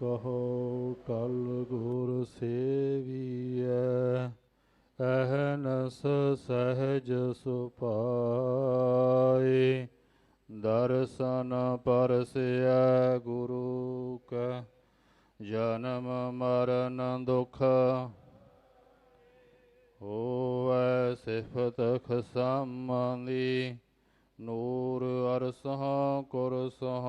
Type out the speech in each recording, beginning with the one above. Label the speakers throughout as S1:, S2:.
S1: ਕਹੋ, ਕਲ ਗੁਰ ਸੇਵੀਐ, ਅਹਨਸ ਸਹਿਜ ਸੁਪਾਏ। ਦਰਸ਼ਨ ਪਰਸਿਐ ਗੁਰੂ ਕੈ, ਜਨਮ ਮਰਨ ਦੁਖ ਹੋਵੈ ਸਿਫਤ ਖਸਮੰਦੀ ਨੂਰ ਅਰਸਹ ਕੁਰਸਹ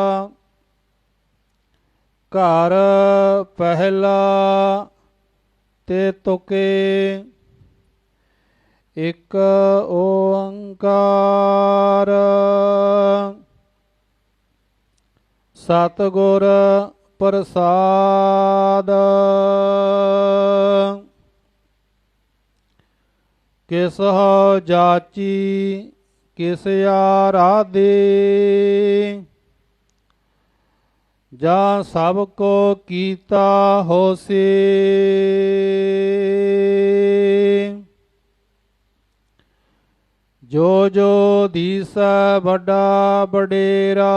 S1: ਘਰ ਪਹਿਲਾ ਤੇ ਤੁਕੇ ਇਕ ਓੰਕਾਰ। ਸਤਿਗੁਰ ਪ੍ਰਸਾਦ। ਕਿਸ ਹੋ ਜਾਚੀ ਕਿਸ ਆਰਾਧੇ ਜਾਂ ਸਭ ਕੋ ਕੀਤਾ ਹੋਸੀ। ਜੋ ਜੋ ਦੀਸੈ ਵੱਡਾ ਬਡੇਰਾ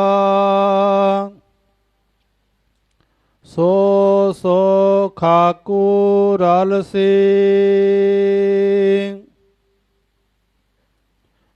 S1: ਸੋ ਸੋ ਖਾਕੂ ਰਲ ਸੇ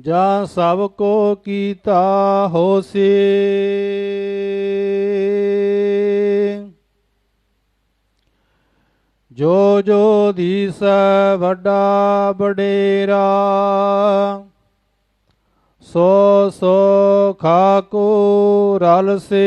S1: ਜਾ ਸਭ ਕੋ ਕੀਤਾ ਹੋਸੀ। ਜੋ ਜੋ ਦੀਸੈ ਵੱਡਾ ਬਡੇਰਾ ਸੋ ਸੋ ਖਾਕੂ ਰਲ ਸੇ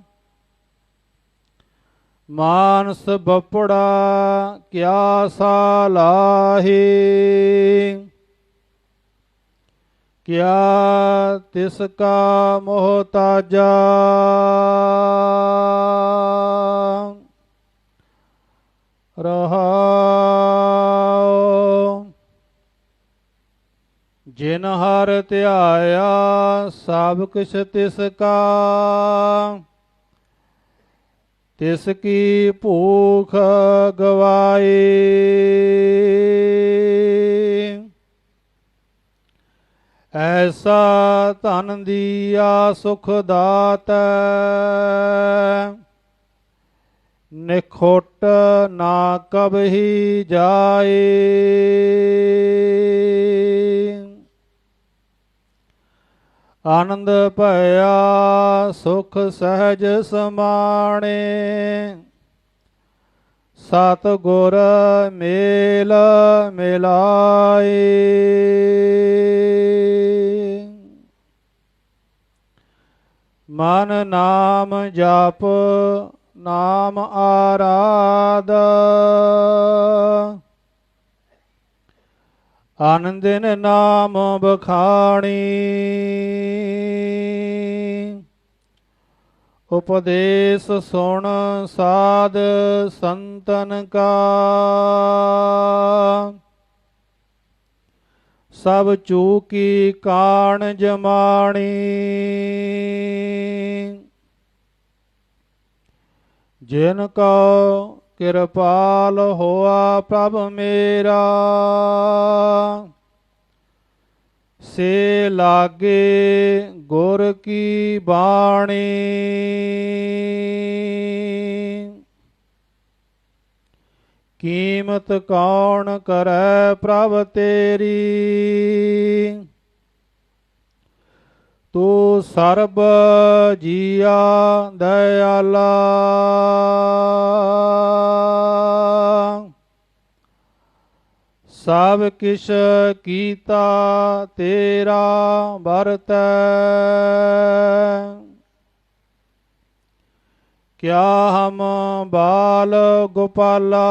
S1: ਮਾਨਸ ਬਪੜਾ ਕਿਆ ਸਾਲਾਹੀ? ਕਿਆ ਤਿਸ ਕਾ ਮੋਹਤਾਜਾ ਰਹਾਉ। ਜਿਨ ਹਰ ਧਿਆਇਆ ਸਭ ਕੁਛ ਤਿਸ ਕਾ। ਤਿਸ ਕੀ ਭੂਖ ਗਵਾਏ। ਐਸਾ ਧਨ ਦੀਆ ਸੁਖ ਦਾਤੈ। ਨਿਖੋਟ ਨਾ ਕਬਹੀ ਜਾਏ। ਆਨੰਦ ਭਇਆ ਸੁਖ ਸਹਿਜ ਸਮਾਣੇ। ਸਤ ਗੁਰ ਮੇਲ ਮਿਲਾਏ। ਮਨ ਨਾਮ ਜਪ ਨਾਮ ਆਰਾਧ। ਆਨੰਦਿਨ ਨਾਮ ਬਖਾਣੀ। ਉਪਦੇਸ਼ ਸੁਣ ਸਾਧ ਸੰਤਨ ਕਾ। ਸਭ ਚੂਕੀ ਕਾਣ ਜਮਾਣੀ। ਜਿਨ ਕੋ ਕਿਰਪਾਲ ਹੋਆ ਪ੍ਰਭ ਮੇਰਾ। ਸੇ ਲਾਗੇ ਗੁਰ ਕੀ ਬਾਣੀ। ਕੀਮਤ ਕੌਣ ਕਰੈ ਪ੍ਰਭ ਤੇਰੀ। ਤੂੰ ਸਰਬ ਜੀਆ ਦਇਆਲਾ। ਸਭ ਕਿਛ ਕੀਤਾ ਤੇਰਾ ਵਰਤੈ। ਕਿਆ ਹਮ ਬਾਲ ਗੋਪਾਲਾ।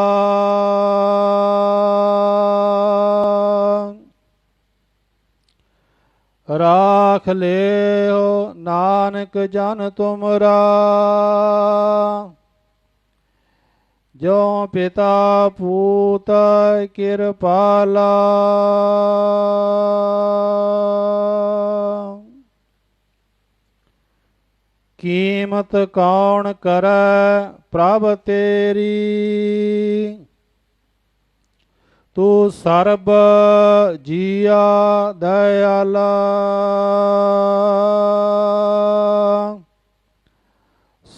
S1: ਰਾਖ ਲਿਓ ਨਾਨਕ ਜਨ ਤੁਮਰਾ। ਜੋ ਪਿਤਾ ਪੂਤ ਕਿਰਪਾਲਾ। ਕੀਮਤ ਕੌਣ ਕਰੈ ਪ੍ਰਭ ਤੇਰੀ? ਤੂੰ ਸਰਬ ਜੀਆ ਦਇਆਲਾ।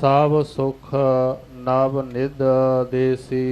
S1: ਸਭ ਸੁਖ ਨਵ ਨਿਧ ਦੇਸੀ।